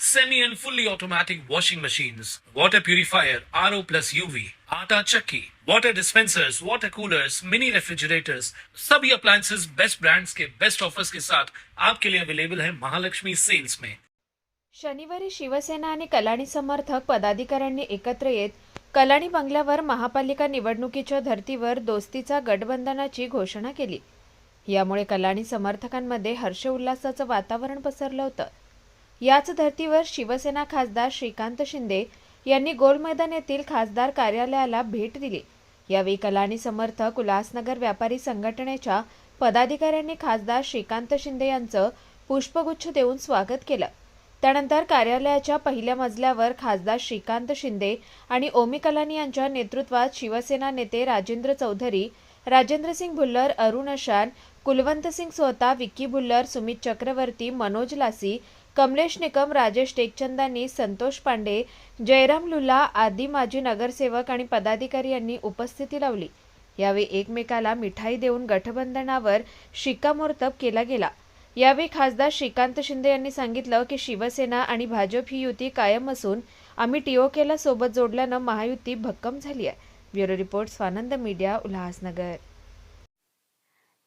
semi and fully automatic washing machines, water purifier, RO plus UV, आटा चक्की, water dispensers, water coolers, mini refrigerators, सभी appliances. Best brands के best offers के साथ आपके लिए अवेलेबल है महालक्ष्मी सेल्स में शनिवारी शिवसेना आणि कलाणी समर्थक पदाधिकाऱ्यांनी एकत्र येत कलाणी बंगल्यावर महापालिका निवडणुकीच्या धर्तीवर दोस्तीचा गटबंधनाची घोषणा केली. यामुळे कलाणी समर्थकांमध्ये हर्ष उल्हासाचं वातावरण पसरलं होतं. याच धर्तीवर शिवसेना खासदार श्रीकांत शिंदे यांनी गोल मैदान येथील खासदार कार्यालयाला भेट दिली. यावेळी कलानी समर्थक उल्हासनगर व्यापारी संघटनेच्या पदाधिकाऱ्यांनी खासदार श्रीकांत शिंदे यांचं पुष्पगुच्छ देऊन स्वागत केलं. त्यानंतर कार्यालयाच्या पहिल्या मजल्यावर खासदार श्रीकांत शिंदे आणि ओमी कलानी यांच्या नेतृत्वात शिवसेना नेते राजेंद्र चौधरी राजेंद्रसिंग भुल्लर अरुण अशान कुलवंतसिंग सोहता विक्की भुल्लर सुमित चक्रवर्ती मनोज लासी कमलेश निकम राजेश टेकचंदानी संतोष पांडे जयराम लुला आदी माजी नगरसेवक आणि पदाधिकारी यांनी उपस्थिती लावली. यावेळी एकमेकाला मिठाई देऊन गठबंधनावर शिक्कामोर्तब केला गेला. यावेळी खासदार श्रीकांत शिंदे यांनी सांगितलं की शिवसेना आणि भाजप ही युती कायम असून आम्ही टीओकेला सोबत जोडल्यानं महायुती भक्कम झाली आहे. Bureau report Swanand media Ulhasnagar.